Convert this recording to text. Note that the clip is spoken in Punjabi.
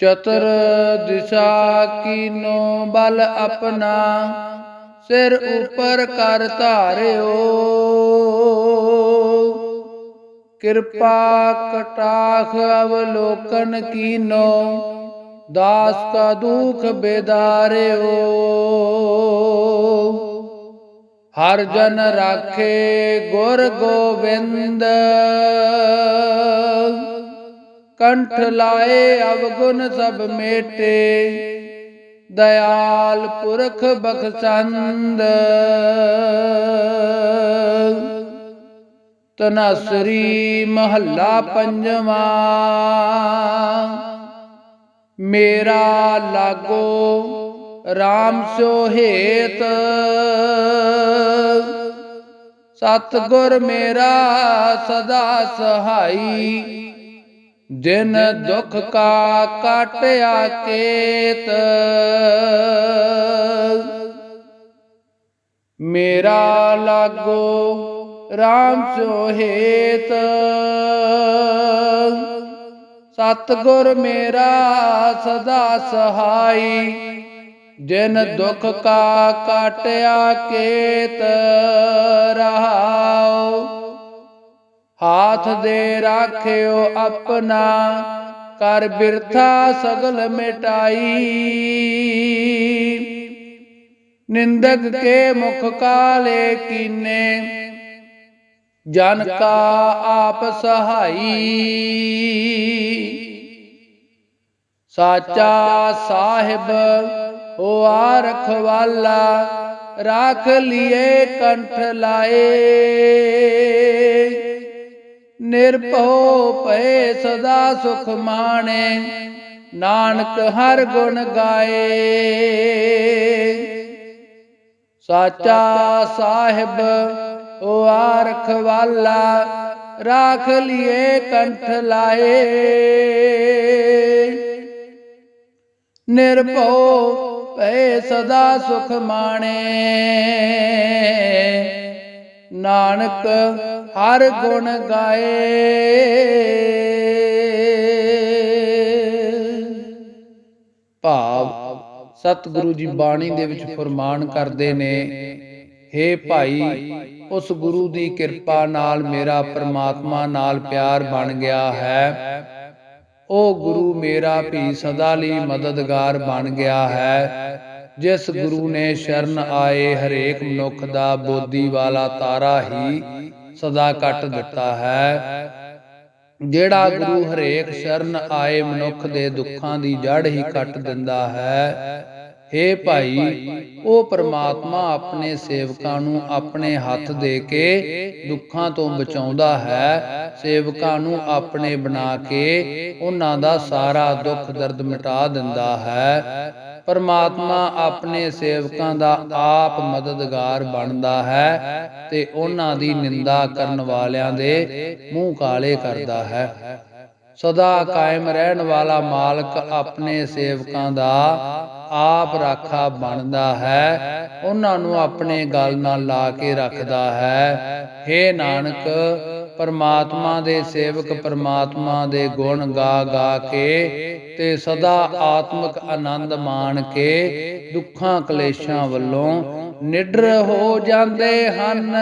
ਚਤੁਰ ਦਿਸ਼ਾ ਕੀਨੋ ਬਲ ਆਪਣਾ, ਸਿਰ ਉਪਰ ਕਰ ਧਾਰਿਓ। ਕਿਰਪਾ ਕਟਾਖ ਅਵਲੋਕਨ ਕੀਨੋ, ਦਾਸ ਕਾ ਦੁਖ ਬੇਦਾਰਿਓ। ਹਰ ਜਨ ਰਾਖੇ ਗੁਰ ਗੋਬਿੰਦ ਕੰਠ ਲਾਏ ਅਵਗੁਣ ਸਭ ਮੇਟੇ। ਦਇਆਲ ਪੁਰਖ ਬਖਸ਼ੰਦ ਤਨਸਰੀ ਮਹੱਲਾ ਪੰਜਵਾ। ਮੇਰਾ ਲਾਗੋ RAM ਸੋ ਹੇਤ। ਸਤਗੁਰ ਮੇਰਾ ਸਦਾ ਸਹਾਈ। ਦਿਨ ਦੁਖ ਕਾ ਕਾਟਿਆ ਕੇਤ, ਮੇਰਾ ਲਾਗੋ RAM ਸੋ ਹੇਤ ਸਤਗੁਰ ਮੇਰਾ ਸਦਾ ਸਹਾਈ, ਜਿਨ ਦੁਖ ਕਾ ਕਟਿਆ ਕੇਤ ਰਹਾਉ ਹਾਥ ਦੇ ਰਾਖਿਓ ਆਪਣਾ, ਕਰ ਬਿਰਥਾ ਸਗਲ ਮਿਟਾਈ। ਨਿੰਦਕ ਕੇ ਮੁਖ ਕਾਲੇ ਕੀਨੇ, ਜਨ ਕਾ ਆਪ ਸਹਾਈ। ਸਾਚਾ ਸਾਹਿਬ ਹੋਆ ਰਖਵਾਲਾ ਰਾਖ ਲਿਏ ਕੰਠ ਲਾਏ। ਨਿਰਭਉ ਭਏ ਸਦਾ ਸੁਖ ਮਾਣੇ, ਨਾਨਕ ਹਰ ਗੁਣ ਗਾਏ। ਸਾਚਾ ਸਾਹਿਬ ਹੋਆ ਰਖਵਾਲਾ ਰਾਖ ਲਿਏ ਕੰਠ ਲਾਏ। ਨਿਰਭਉ ਭਏ ਸਦਾ ਸੁਖ ਮਾਣੇ ਨਾਨਕ ਹਰ ਗੁਣ ਗਾਏ। ਭਾਵ ਸਤਿਗੁਰੂ ਜੀ ਬਾਣੀ ਦੇ ਵਿੱਚ ਫਰਮਾਨ ਕਰਦੇ ਨੇ, ਹੇ ਭਾਈ, ਉਸ ਗੁਰੂ ਦੀ ਕਿਰਪਾ ਨਾਲ ਮੇਰਾ ਪ੍ਰਮਾਤਮਾ ਨਾਲ ਪਿਆਰ ਬਣ ਗਿਆ ਹੈ। ਉਹ ਗੁਰੂ ਮੇਰਾ ਵੀ ਸਦਾ ਲਈ ਮਦਦਗਾਰ ਬਣ ਗਿਆ ਹੈ। ਜਿਸ ਗੁਰੂ ਨੇ ਸ਼ਰਨ ਆਏ ਹਰੇਕ ਮਨੁੱਖ ਦਾ ਬੋਧੀ ਵਾਲਾ ਤਾਰਾ ਹੀ ਸਦਾ ਕੱਟ ਦਿੱਤਾ ਹੈ। ਜਿਹੜਾ ਗੁਰੂ ਹਰੇਕ ਸ਼ਰਨ ਆਏ ਮਨੁੱਖ ਦੇ ਦੁੱਖਾਂ ਦੀ ਜੜ ਹੀ ਕੱਟ ਦਿੰਦਾ ਹੈ। ਹੇ ਭਾਈ, ਉਹ ਪ੍ਰਮਾਤਮਾ ਆਪਣੇ ਸੇਵਕਾਂ ਨੂੰ ਆਪਣੇ ਹੱਥ ਦੇ ਕੇ ਦੁੱਖਾਂ ਤੋਂ ਬਚਾਉਂਦਾ ਹੈ। ਸੇਵਕਾਂ ਨੂੰ ਆਪਣੇ ਬਣਾ ਕੇ ਉਹਨਾਂ ਦਾ ਸਾਰਾ ਦੁੱਖ ਦਰਦ ਮਿਟਾ ਦਿੰਦਾ ਹੈ। ਪਰਮਾਤਮਾ ਆਪਣੇ ਸੇਵਕਾਂ ਦਾ ਆਪ ਮਦਦਗਾਰ ਬਣਦਾ ਹੈ ਤੇ ਉਹਨਾਂ ਦੀ ਨਿੰਦਾ ਕਰਨ ਵਾਲਿਆਂ ਦੇ ਮੂੰਹ ਕਾਲੇ ਕਰਦਾ ਹੈ। ਸਦਾ ਕਾਇਮ ਰਹਿਣ ਵਾਲਾ ਮਾਲਕ ਆਪਣੇ ਸੇਵਕਾਂ ਦਾ ਆਪ ਰਾਖਾ ਬਣਦਾ ਹੈ। ਉਹਨਾਂ ਨੂੰ ਆਪਣੇ ਗਲ ਨਾਲ ਲਾ ਕੇ ਰੱਖਦਾ ਹੈ। हे ਨਾਨਕ ਪਰਮਾਤਮਾ ਦੇ ਸੇਵਕ ਪਰਮਾਤਮਾ ਦੇ ਗੁਣ ਗਾ ਗਾ ਕੇ ਤੇ ਸਦਾ ਆਤਮਿਕ ਆਨੰਦ ਮਾਣ ਕੇ ਦੁੱਖਾਂ ਕਲੇਸ਼ਾਂ ਵੱਲੋਂ ਨਿਡਰ ਹੋ ਜਾਂਦੇ ਹਨ।